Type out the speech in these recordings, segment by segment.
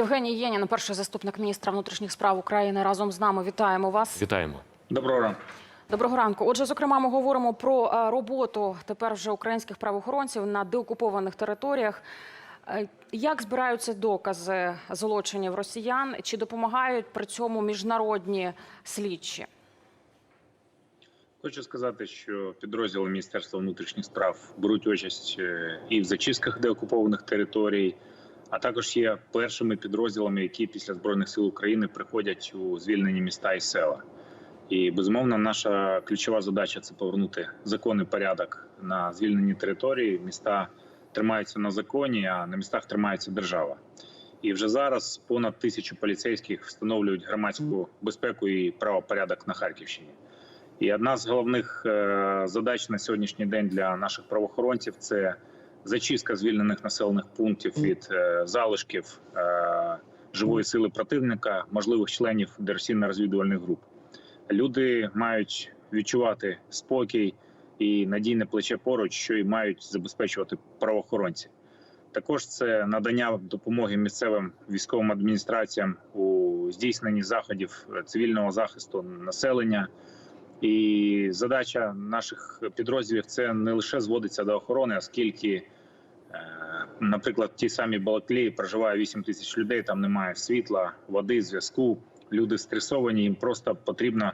Євгеній Єнін, перший заступник міністра внутрішніх справ України, разом з нами. Вітаємо вас. Вітаємо. Доброго ранку. Доброго ранку. Отже, зокрема, ми говоримо про е, роботу тепер вже українських правоохоронців на деокупованих територіях. Е, Як збираються докази злочинів росіян? Чи допомагають при цьому міжнародні слідчі? Хочу сказати, що підрозділи Міністерства внутрішніх справ беруть участь е, і в зачистках деокупованих територій, а також є першими підрозділами, які після збройних сил України приходять у звільнені міста і села. І безумовно, наша ключова задача це повернути законний порядок на звільнені території. Міста тримаються на законі, а на містах тримається держава. І вже зараз понад тисячу поліцейських встановлюють громадську безпеку і правопорядок на Харківщині. І одна з головних е, задач на сьогоднішній день для наших правоохоронців це зачистка звільнених населених пунктів від е, залишків е, живої сили противника, можливих членів диверсійно-розвідувальних груп. Люди мають відчувати спокій і надійне плече поруч, що і мають забезпечувати правоохоронці. Також це надання допомоги місцевим військовим адміністраціям у здійсненні заходів цивільного захисту населення. І задача наших підрозділів це не лише зводиться до охорони, оскільки, е, наприклад, в тій самій Балаклії проживає 8 тисяч людей. Там немає світла, води, зв'язку. Люди стресовані. Їм просто потрібно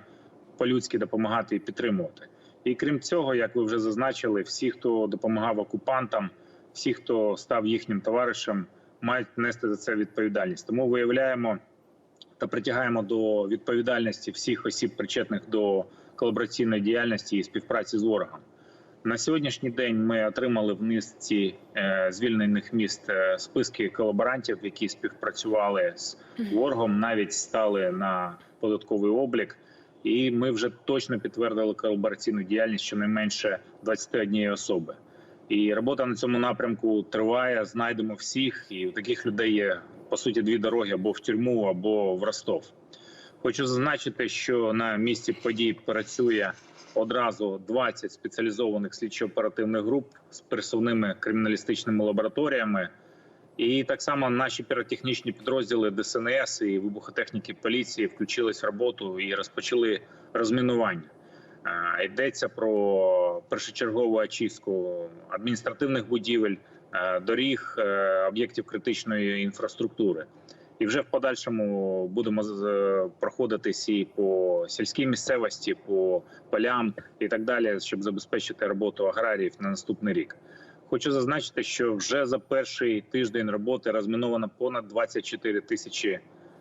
по-людськи допомагати і підтримувати. І крім цього, як ви вже зазначили, всі, хто допомагав окупантам, всі, хто став їхнім товаришем, мають нести за це відповідальність. Тому виявляємо та притягаємо до відповідальності всіх осіб, причетних до колабораційної діяльності і співпраці з ворогом. На сьогоднішній день ми отримали в низці е, звільнених міст е, списки колаборантів, які співпрацювали з ворогом, навіть стали на податковий облік. І ми вже точно підтвердили колабораційну діяльність щонайменше 21 особи. І робота на цьому напрямку триває. Знайдемо всіх, і у таких людей є по суті дві дороги або в тюрму, або в Ростов. Хочу зазначити, що на місці подій працює одразу 20 спеціалізованих слідчо-оперативних груп з пересувними криміналістичними лабораторіями. І так само наші піротехнічні підрозділи ДСНС і вибухотехніки поліції включились в роботу і розпочали розмінування. Йдеться про першочергову очистку адміністративних будівель, доріг, е, об'єктів критичної інфраструктури. І вже в подальшому будемо проходитись і по сільській місцевості, по полям і так далі, щоб забезпечити роботу аграріїв на наступний рік. Хочу зазначити, що вже за перший тиждень роботи розміновано понад 24 тисячі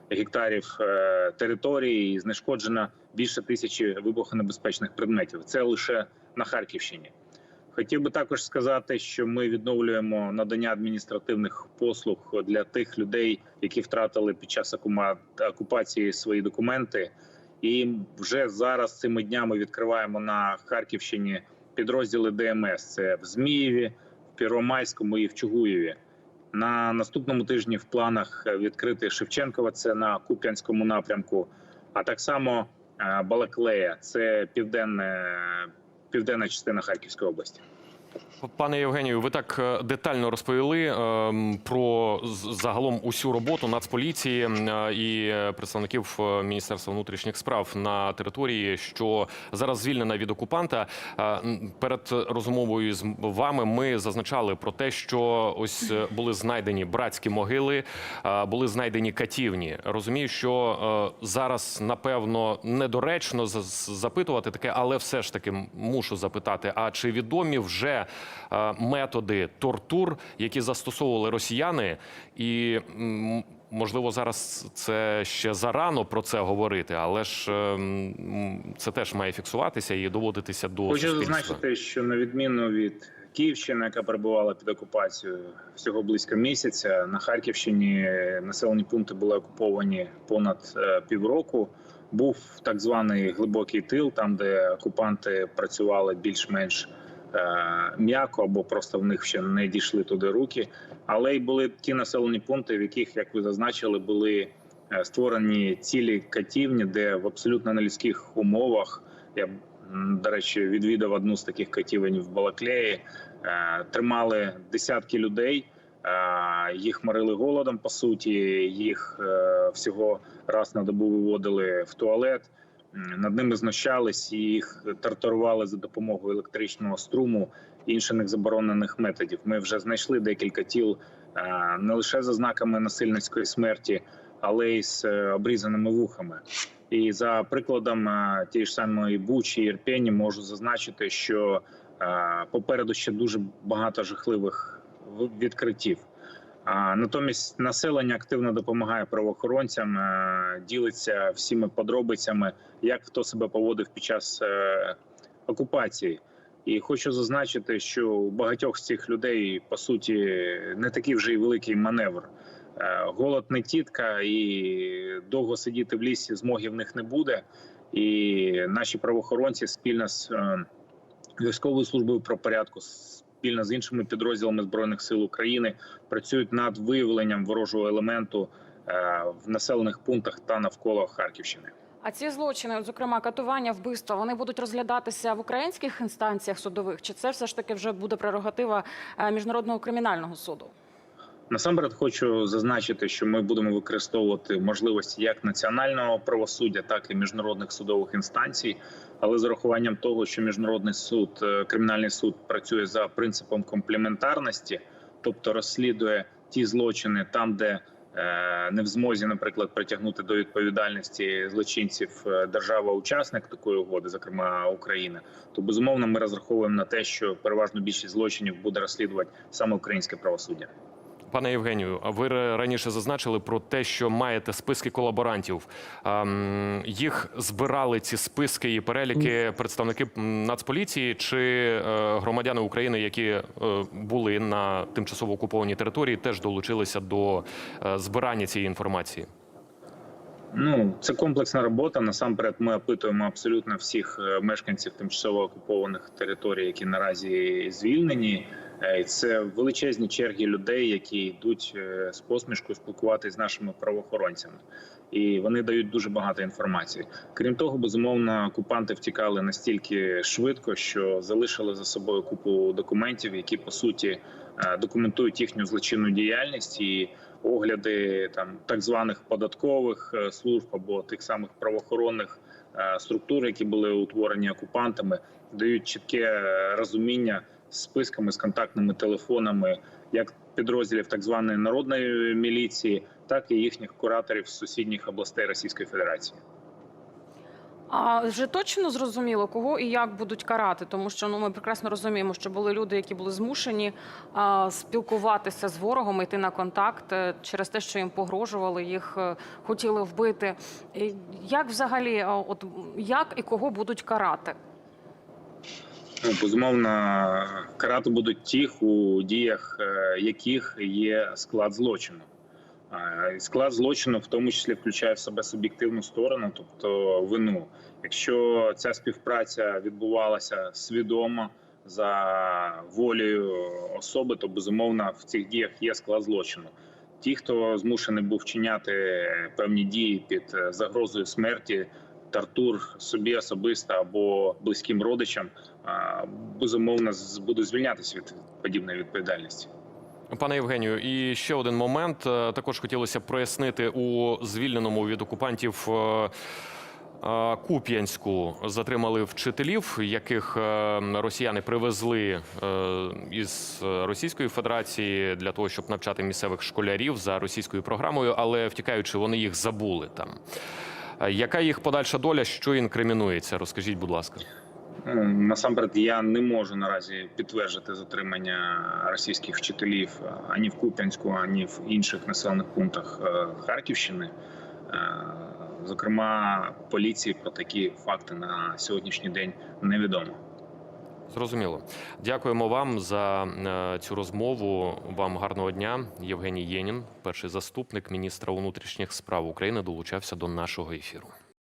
гектарів е, території і знешкоджено більше тисячі вибухонебезпечних предметів. Це лише на Харківщині. Хотів би також сказати, що ми відновлюємо надання адміністративних послуг для тих людей, які втратили під час окупації свої документи. І вже зараз цими днями відкриваємо на Харківщині підрозділи ДМС. Це в Змієві, в Первомайському і в Чугуєві. На наступному тижні в планах відкрити Шевченкова, це на Куп'янському напрямку, а так само е, Балаклея, це південне, південна частина Харківської області. Пане Євгенію, ви так е, детально розповіли ем, про загалом усю роботу Нацполіції е, і представників е, Міністерства внутрішніх справ на території, що зараз звільнена від окупанта. Е, Перед розмовою з вами ми зазначали про те, що ось е, були знайдені братські могили, е, були знайдені катівні. Розумію, що е, зараз напевно недоречно запитувати таке, але все ж таки мушу запитати: а чи відомі вже е, методи тортур, які застосовували росіяни, і можливо зараз це ще зарано про це говорити, але ж е, це теж має фіксуватися і доводитися до Хочу суспільства. зазначити, що на відміну від Київщини, яка перебувала під окупацією всього близько місяця, на Харківщині населені пункти були окуповані понад е, півроку. Був так званий глибокий тил, там де окупанти працювали більш-менш м'яко або просто в них ще не дійшли туди руки. Але й були ті населені пункти, в яких, як ви зазначили, були е, створені цілі катівні, де в абсолютно нелюдських умовах я до речі відвідав одну з таких катівень в Балаклеї. е, Тримали десятки людей. Е, Їх морили голодом, по суті, їх е, всього раз на добу виводили в туалет. Над ними знущались, і їх тортурували за допомогою електричного струму і інших заборонених методів. Ми вже знайшли декілька тіл е, не лише за знаками насильницької смерті, але й з е, обрізаними вухами. І за прикладом е, тієї ж самої Бучі і Ірпені можу зазначити, що попереду ще дуже багато жахливих відкриттів. Натомість населення активно допомагає правоохоронцям, е, ділиться всіми подробицями, як хто себе поводив під час е, окупації. І хочу зазначити, що у багатьох з цих людей по суті не такий вже й великий маневр. Е, Голод не тітка, і довго сидіти в лісі змоги в них не буде. І наші правоохоронці спільно з військовою службою про порядку, спільно з іншими підрозділами збройних сил України працюють над виявленням ворожого елементу е, в населених пунктах та навколо Харківщини. А ці злочини, зокрема катування, вбивства, вони будуть розглядатися в українських інстанціях судових, чи це все ж таки вже буде прерогатива е, міжнародного кримінального суду? Насамперед хочу зазначити, що ми будемо використовувати можливості як національного правосуддя, так і міжнародних судових інстанцій. Але з урахуванням того, що міжнародний суд, е, кримінальний суд працює за принципом комплементарності, тобто розслідує ті злочини там, де е, не в змозі, наприклад, притягнути до відповідальності злочинців е, держава-учасник такої угоди, зокрема Україна, то безумовно ми розраховуємо на те, що переважно більшість злочинів буде розслідувати саме українське правосуддя. Пане Євгенію, а ви раніше зазначили про те, що маєте списки колаборантів. Ем, Їх збирали ці списки і переліки представники Нацполіції чи е, громадяни України, які е, були на тимчасово окупованій території, теж долучилися до е, збирання цієї інформації. Ну, це комплексна робота. Насамперед, ми опитуємо абсолютно всіх мешканців тимчасово окупованих територій, які наразі звільнені. Е, Це величезні черги людей, які йдуть е, з посмішкою спілкуватися з нашими правоохоронцями, і вони дають дуже багато інформації. Крім того, безумовно, окупанти втікали настільки швидко, що залишили за собою купу документів, які по суті е, документують їхню злочинну діяльність і огляди там так званих податкових служб або тих самих правоохоронних структур, які були утворені окупантами, дають чітке розуміння списками з контактними телефонами, як підрозділів так званої народної міліції, так і їхніх кураторів з сусідніх областей Російської Федерації. А вже точно зрозуміло, кого і як будуть карати, тому що ну ми прекрасно розуміємо, що були люди, які були змушені а, спілкуватися з ворогом, йти на контакт е, через те, що їм погрожували, їх е, хотіли вбити. Як взагалі, от як і кого будуть карати? Ну, безумовно, карати будуть тих, у діях е, яких є склад злочину. А, Склад злочину в тому числі включає в себе суб'єктивну сторону, тобто вину. Якщо ця співпраця відбувалася свідомо за волею особи, то безумовно в цих діях є склад злочину. Ті, хто змушений був вчиняти певні дії під е, загрозою смерті, тортур собі особисто або близьким родичам, безумовно будуть звільнятися від подібної відповідальності. Пане Євгенію, і ще один момент. Е, Також хотілося прояснити у звільненому від окупантів. е, е, Куп'янську затримали вчителів, яких росіяни привезли із Російської Федерації для того, щоб навчати місцевих школярів за російською програмою, але втікаючи, вони їх забули там. Е, Яка їх подальша доля? Що інкримінується? Розкажіть, будь ласка. Насамперед, я не можу наразі підтвердити затримання російських вчителів е, ані в Куп'янську, ані в інших населених пунктах е, Харківщини. Зокрема, поліції про такі факти на сьогоднішній день невідомо. Зрозуміло. Дякуємо вам за е, цю розмову. Вам гарного дня. Євгеній Єнін, перший заступник міністра внутрішніх справ України, долучався до нашого ефіру.